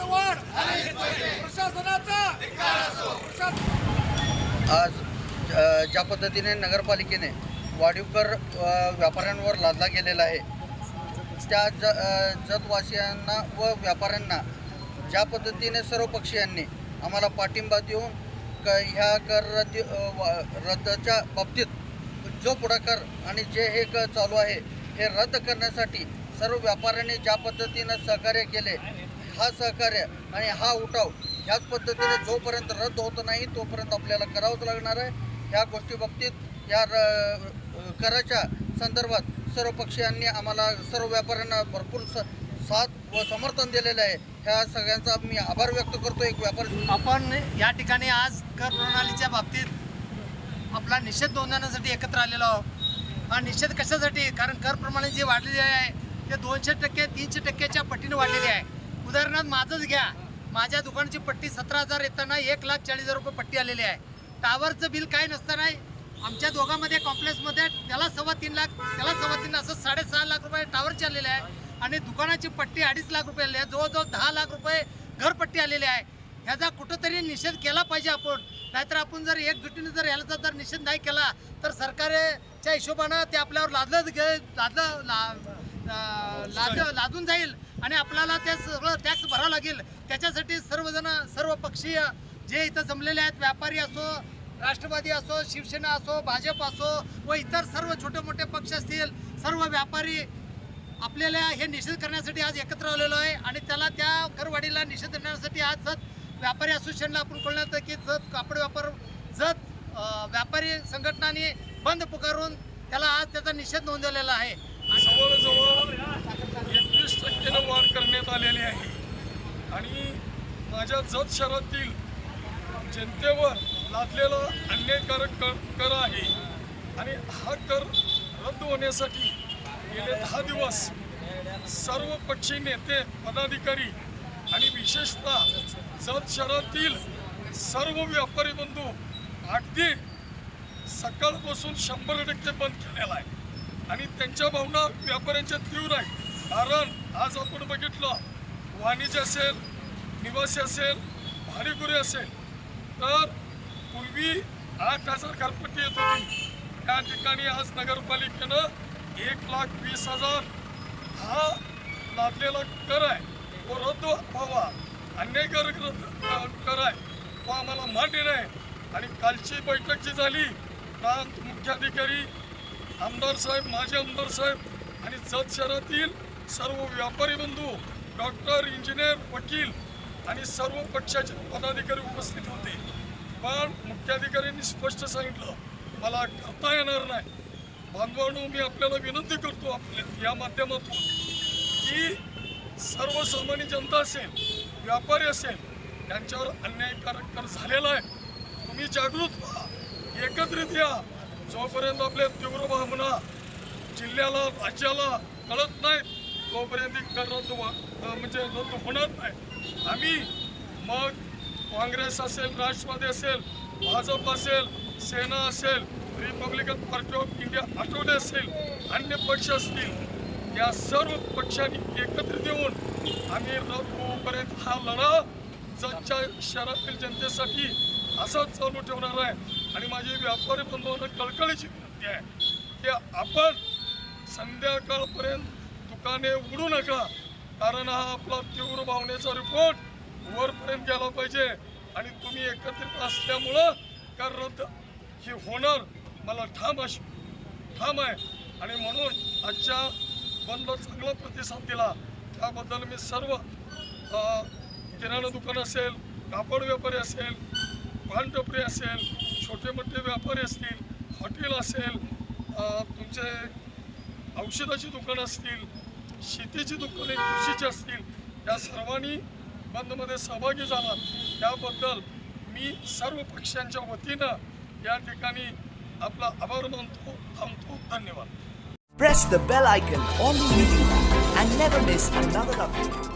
वाढ प्रशासनाचा. आज ज्या पद्धतीने नगरपालिकेने वाढीवकर व्यापाऱ्यांवर लादला गेलेला आहे त्या ज जतवासियांना व व्यापाऱ्यांना ज्या पद्धतीने सर्व पक्षीयांनी आम्हाला पाठिंबा देऊन क ह्या कर रद्द वा- रद्दच्या बाबतीत जो पुढाकार आणि जे हे क चालू आहे हे रद्द करण्यासाठी सर्व व्यापाऱ्यांनी ज्या पद्धतीनं सहकार्य केले हा सहकार्य आणि हा उठाव ह्याच पद्धतीने जोपर्यंत रद्द होत नाही तोपर्यंत आपल्याला करावंच लागणार आहे. ह्या गोष्टी बाबतीत या र- कराच्या संदर्भात सर्व पक्षीयांनी आम्हाला सर्व व्यापाऱ्यांना भरपूर स साथ व समर्थन दिलेलं आहे. ह्या सगळ्यांचा मी आभार व्यक्त करतो एक व्यापारी आपण या ठिकाणी आज कर प्रणालीच्या बाबतीत आपला निषेध नोंदवण्यासाठी एकत्र आलेलो आहोत. हा निषेध कशासाठी? कारण कर प्रमाणे जे वाढलेले आहे ते दोनशे टक्के तीनशे टक्क्याच्या पटीने वाढलेले आहे. उदाहरणार्थ माझंच घ्या. माझ्या दुकानाची पट्टी सतरा हजार येताना एक लाख चाळीस हजार रुपये पट्टी आलेली आहे. टावरचं बिल काय नसताना आमच्या दोघांमध्ये कॉम्प्लेक्समध्ये त्याला सव्वा तीन लाख त्याला सव्वा तीन असं साडेसहा लाख रुपये टावरचे आलेले आहे. आणि दुकानाची पट्टी अडीच लाख रुपये आलेली आहे. जवळजवळ दहा लाख रुपये घरपट्टी आलेली आहे. ह्याचा कुठंतरी निषेध केला पाहिजे आपण. नाहीतर आपण जर एकजुटीने जर याचा जर निषेध नाही केला तर सरकारच्या हिशोबानं ते आपल्यावर लादलं घे लादलं ला लाद लादून जाईल आणि आपल्याला ते सगळं टॅक्स भरावं लागेल. त्याच्यासाठी सर्वजण सर्व पक्षीय जे इथं जमलेले आहेत व्यापारी असो राष्ट्रवादी असो शिवसेना असो भाजप असो व इतर सर्व छोटे मोठे पक्ष असतील सर्व व्यापारी आपल्याला हे निषेध करण्यासाठी आज एकत्र आलेलो आहे आणि त्याला त्या करवाढीला निषेध देण्यासाठी आज जत व्यापारी असोसिएशनला आपण कळण्यात की जत कापड व्यापार जत व्यापारी संघटनांनी बंद पुकारून त्याला आज त्याचा निषेध नोंदवलेला आहे. जवळजवळ आलेली आहे. आणि माझ्या जत शहरातील जनतेवर लादलेला अन्यायकारक कर कर आहे. आणि हा कर रद्द होण्यासाठी गेले दहा दिवस सर्व पक्षी नेते पदाधिकारी आणि विशेषतः जत शहरातील सर्व व्यापारी बंधू अगदी सकाळपासून शंभर टक्के बंद केलेला आहे. आणि त्यांच्या भावना व्यापाऱ्यांच्या तीव्र आहेत. कारण आज आपण बघितलं वाणिज्य असेल निवासी असेल भाडेगुरे असेल. तर पूर्वी आठ हजार घरपट्टी येत होती. त्या ठिकाणी आज नगरपालिकेनं एक लाख वीस हजार हा लादलेला कर आहे. तो रद्द व्हावा. अन्यायकारक कर आहे. तो आम्हाला मान्य नाही. आणि कालची बैठक जी झाली प्रांत मुख्याधिकारी आमदार साहेब माजी आमदार साहेब आणि जत शहरातील सर्व व्यापारी बंधू डॉक्टर इंजिनियर वकील आणि सर्व पक्षाचे पदाधिकारी उपस्थित होते. पण मुख्याधिकाऱ्यांनी स्पष्ट सांगितलं मला करता येणार नाही. बांधवांनो मी आपल्याला विनंती करतो आपल्या या माध्यमातून की सर्वसामान्य जनता असेल व्यापारी असेल त्यांच्यावर अन्यायकारक कर झालेला आहे. तुम्ही जागृत व्हा एकत्रित या. जोपर्यंत आपल्या तीव्र भावना जिल्ह्याला राज्याला कळत नाहीत तोपर्यंत ही कर रद्द म्हणजे रद्द होणार नाही. आम्ही मग काँग्रेस असेल राष्ट्रवादी असेल भाजप असेल सेना असेल रिपब्लिकन पार्टी ऑफ इंडिया आठवडे असेल अन्य पक्ष असतील या सर्व पक्षांनी एकत्रित येऊन आम्ही रद्द हा लढा जगच्या शहरातील जनतेसाठी असाच चालू ठेवणार आहे. आणि माझी व्यापारी बंधूंना कळकळीची विनंती आहे की आपण संध्याकाळपर्यंत दुकाने उघडू नका. कारण हा आपला तीव्र भावनेचा रिपोर्ट वरपर्यंत गेला पाहिजे. आणि तुम्ही एकत्रित असल्यामुळं का रद्द ही होणार मला ठाम अशी ठाम आहे. आणि म्हणून आजच्या बंदला चांगला प्रतिसाद दिला. त्याबद्दल मी सर्व किराणा दुकान असेल कापड व्यापारी असेल पानटपरी असेल छोटे मोठे व्यापारी असतील हॉटेल असेल तुमचे औषधाची दुकानं असतील शेतीची दुकाने कृषीची असतील या सर्वांनी बंदमध्ये सहभागी झाला त्याबद्दल मी सर्व पक्षांच्या वतीनं या ठिकाणी आपला आभार मानतो थांबतो. धन्यवाद. Press the bell icon on the YouTube and never miss another update.